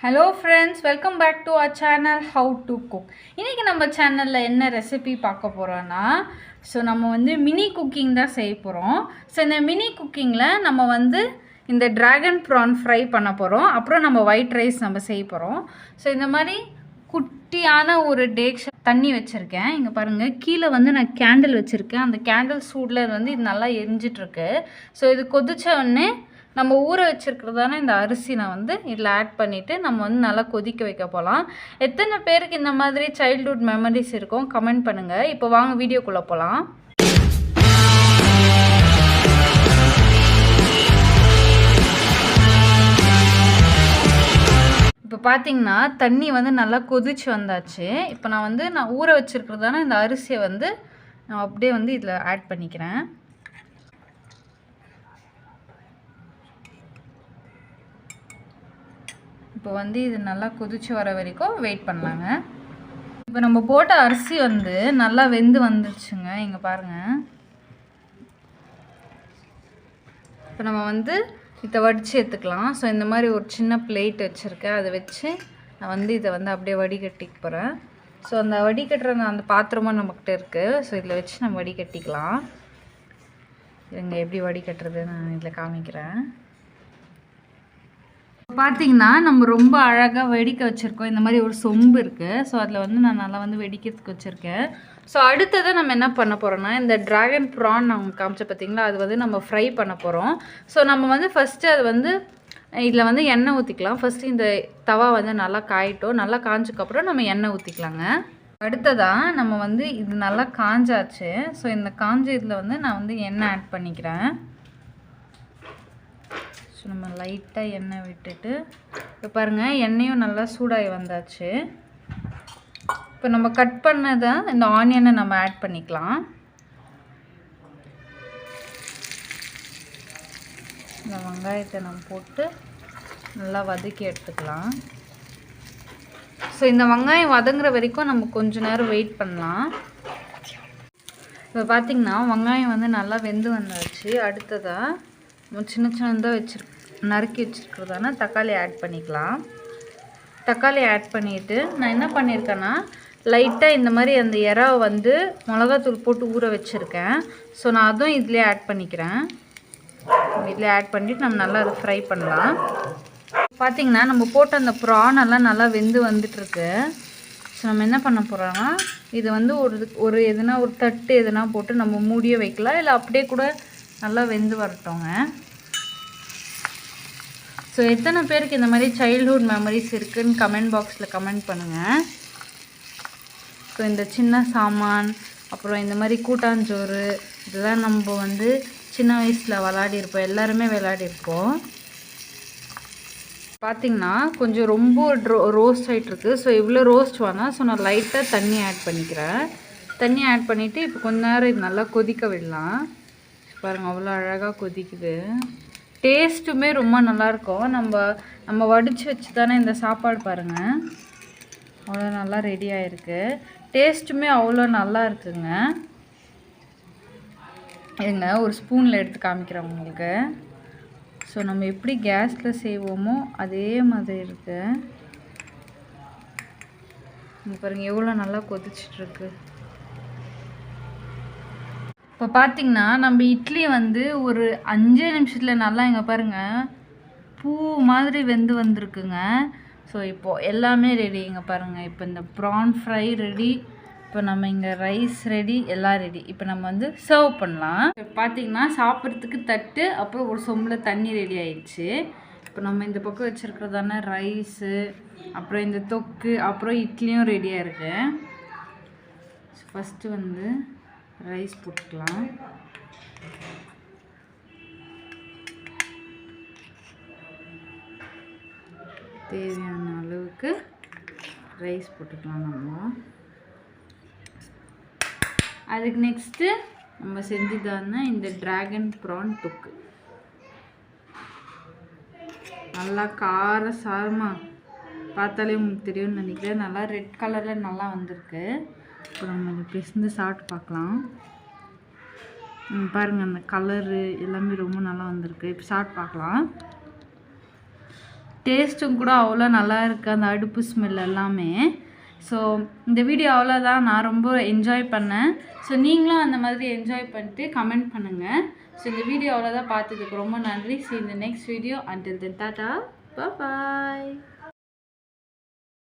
Hello friends welcome back to our channel how to cook இன்றைக்கி நம்ம சேனலில் என்ன ரெசிபி பார்க்க போகிறோன்னா ஸோ நம்ம வந்து மினி குக்கிங் தான் செய்ய போகிறோம் ஸோ இந்த மினி குக்கிங்கில் நம்ம வந்து இந்த ட்ராகன் ப்ரான் ஃப்ரை பண்ண போகிறோம் அப்புறம் நம்ம ஒயிட் ரைஸ் நம்ம செய்ய போகிறோம் ஸோ இந்த மாதிரி குட்டியான ஒரு டேக்ஷ தண்ணி வச்சுருக்கேன். இங்கே பாருங்கள் கீழே வந்து நான் கேண்டில் வச்சுருக்கேன். அந்த கேண்டில் சூடில் வந்து இது நல்லா எரிஞ்சிட்ருக்கு ஸோ இது கொதித்த உடனே நம்ம ஊற வச்சுருக்கிறதான இந்த அரிசி நான் வந்து இதில் ஆட் பண்ணிவிட்டு நம்ம வந்து நல்லா கொதிக்க வைக்க போகலாம். எத்தனை பேருக்கு இந்த மாதிரி சைல்ட்ஹுட் மெமரிஸ் இருக்கும்? கமெண்ட் பண்ணுங்கள் இப்போ வாங்க வீடியோக்குள்ளே போகலாம். இப்போ பார்த்தீங்கன்னா தண்ணி வந்து நல்லா கொதிச்சு வந்தாச்சு. இப்போ நான் வந்து நான் ஊற வச்சுருக்கிறதான இந்த அரிசியை வந்து நான் அப்படியே வந்து இதில் ஆட் பண்ணிக்கிறேன். இப்போ வந்து இது நல்லா கொதிச்சு வர வரைக்கும் வெயிட் பண்ணலாங்க. இப்போ நம்ம போட்ட அரிசி வந்து நல்லா வெந்து வந்துருச்சுங்க. இங்கே பாருங்கள் இப்போ நம்ம வந்து இதை வடித்து எடுத்துக்கலாம். ஸோ இந்த மாதிரி ஒரு சின்ன பிளேட் வச்சுருக்கேன். அதை வச்சு நான் வந்து இதை வந்து அப்படியே வடிகட்டிக்க போகிறேன் ஸோ அந்த வடிகட்டுற அந்த பாத்திரமும் நம்மக்கிட்ட இருக்குது ஸோ இதில் வச்சு நம்ம வடிகட்டிக்கலாம். இவங்க எப்படி வடிகட்டுறது நான் இதில் காமிக்கிறேன். பார்த்தீங்கன்னா நம்ம ரொம்ப அழகாக வெடிக்க வச்சுருக்கோம். இந்த மாதிரி ஒரு சொம்பு இருக்குது ஸோ அதில் வந்து நான் நல்லா வந்து வெடிக்கிறதுக்கு வச்சுருக்கேன். ஸோ அடுத்ததை நம்ம என்ன பண்ண போகிறோம்னா இந்த ட்ராகன் ப்ரான் நான் காமிச்ச பார்த்தீங்களா அது வந்து நம்ம ஃப்ரை பண்ண போகிறோம் ஸோ நம்ம வந்து ஃபஸ்ட்டு அது வந்து இதில் வந்து எண்ணெய் ஊற்றிக்கலாம் ஃபஸ்ட்டு இந்த தவா வந்து நல்லா காயிட்டோம். நல்லா காஞ்சக்கப்புறம் நம்ம எண்ணெய் ஊற்றிக்கலாங்க அடுத்ததாக நம்ம வந்து இது நல்லா காஞ்சாச்சு. ஸோ இந்த காஞ்ச இதில் வந்து நான் வந்து எண்ணெய் ஆட் பண்ணிக்கிறேன். நம்ம லைட்டாக எண்ணெய் விட்டுட்டு இப்போ பாருங்கள் எண்ணெயும் நல்லா சூடாகி வந்தாச்சு. இப்போ நம்ம கட் பண்ணதை இந்த ஆனியனை நம்ம ஆட் பண்ணிக்கலாம். இந்த வெங்காயத்தை நம்ம போட்டு நல்லா வதக்கி எடுத்துக்கலாம். ஸோ இந்த வெங்காயம் வதங்குற வரைக்கும் நம்ம கொஞ்ச நேரம் வெயிட் பண்ணலாம். இப்போ பார்த்திங்கன்னா வெங்காயம் வந்து நல்லா வெந்து வந்தாச்சு. அடுத்ததாக நம்ம சின்ன சின்னதாக வச்சுருக்கோம் நறுக்கி வச்சுருக்கிறதான தக்காளி ஆட் பண்ணிக்கலாம். தக்காளி ஆட் பண்ணிவிட்டு நான் என்ன பண்ணியிருக்கேன்னா லைட்டாக இந்த மாதிரி அந்த இறாவை வந்து மிளகாத்தூள் போட்டு ஊற வச்சுருக்கேன். ஸோ நான் அதுவும் இதிலே ஆட் பண்ணிக்கிறேன். இதில் ஆட் பண்ணிவிட்டு நம்ம நல்லா அதை ஃப்ரை பண்ணலாம். பார்த்திங்கன்னா நம்ம போட்ட அந்த ப்ரான் எல்லாம் நல்லா வெந்து வந்துட்டுருக்கு. ஸோ நம்ம என்ன பண்ண போகிறோம்னா இது வந்து ஒரு ஒரு எதுனா ஒரு தட்டு எதுனா போட்டு நம்ம மூடிய வைக்கலாம். இல்லை அப்படியே கூட நல்லா வெந்து வரட்டோங்க. ஸோ எத்தனை பேருக்கு இந்த மாதிரி சைல்ட்ஹுட் மெமரிஸ் இருக்குதுன்னு கமெண்ட் பாக்ஸில் கமெண்ட் பண்ணுங்கள் ஸோ இந்த சின்ன சாமான் அப்புறம் இந்த மாதிரி கூட்டாஞ்சோறு இதெல்லாம் நம்ம வந்து சின்ன வயசில் விளாடிருப்போம் எல்லாருமே விளாடிருப்போம் பார்த்திங்கன்னா கொஞ்சம் ரொம்ப ட்ரோ ரோஸ்ட் ஆகிட்டுருக்கு ஸோ இவ்வளோ ரோஸ்ட் வேணாம் ஸோ நான் லைட்டாக தண்ணி ஆட் பண்ணிக்கிறேன். தண்ணி ஆட் பண்ணிவிட்டு இப்போ கொஞ்ச நேரம் இது நல்லா கொதிக்க விடலாம். பாருங்கள் அவ்வளோ அழகாக கொதிக்குது. டேஸ்ட்டுமே ரொம்ப நல்லாயிருக்கும். நம்ம நம்ம வடித்து வச்சு தானே இந்த சாப்பாடு பாருங்கள் அவ்வளோ நல்லா ரெடி ஆகிருக்கு டேஸ்ட்டுமே அவ்வளோ நல்லா இருக்குங்க. இதுங்க ஒரு ஸ்பூனில் எடுத்து காமிக்கிறேன் உங்களுக்கு. ஸோ நம்ம எப்படி கேஸில் செய்வோமோ அதே மாதிரி இருக்குது பாருங்கள் எவ்வளோ நல்லா கொதிச்சிட்ருக்கு இப்போ பார்த்திங்கன்னா நம்ம இட்லி வந்து ஒரு அஞ்சு நிமிஷத்தில் நல்லா இங்கே பாருங்கள் பூ மாதிரி வெந்து வந்திருக்குங்க. ஸோ இப்போது எல்லாமே ரெடி இங்கே பாருங்கள் இப்போ இந்த ப்ரான் ஃப்ரை ரெடி இப்போ நம்ம இங்கே ரைஸ் ரெடி எல்லாம் ரெடி இப்போ நம்ம வந்து சர்வ் பண்ணலாம். இப்போ பார்த்திங்கன்னா சாப்பிட்றதுக்கு தட்டு அப்புறம் ஒரு சொம்பில் தண்ணி ரெடி ஆயிடுச்சு. இப்போ நம்ம இந்த பக்கம் வச்சுருக்கிறதான ரைஸு அப்புறம் இந்த தொக்கு அப்புறம் இட்லியும் ரெடியாக இருக்குது ஃபஸ்ட்டு வந்து ரைஸ் போட்டுக்கலாம். தேவையான அளவுக்கு ரைஸ் போட்டுக்கலாம் நம்ம. அதுக்கு நெக்ஸ்ட்டு நம்ம செஞ்சுதான இந்த ட்ராகன் ப்ரான் தொக்கு. நல்லா கார சாரமாக பார்த்தாலே உங்களுக்கு தெரியும்னு நினைக்கிறேன். நல்லா ரெட் கலரில் நல்லா வந்திருக்கு. இப்போ நம்ம இதை பிசைந்து சாப்பிட்டு பார்க்கலாம். பாருங்கள் அந்த கலரு எல்லாமே ரொம்ப நல்லா வந்திருக்கு. இப்போ சாப்பிட்டு பார்க்கலாம். டேஸ்ட்டும் கூட அவ்வளோ நல்லா இருக்குது அந்த அடுப்பு ஸ்மெல் எல்லாமே. ஸோ இந்த வீடியோ அவ்வளோதான். நான் ரொம்ப என்ஜாய் பண்ணேன். ஸோ நீங்களும் அந்த மாதிரி என்ஜாய் பண்ணிட்டு கமெண்ட் பண்ணுங்கள் ஸோ இந்த வீடியோ அவ்வளோதான். பார்த்ததுக்கு ரொம்ப நன்றி. ஸோ இந்த next video until then tata bye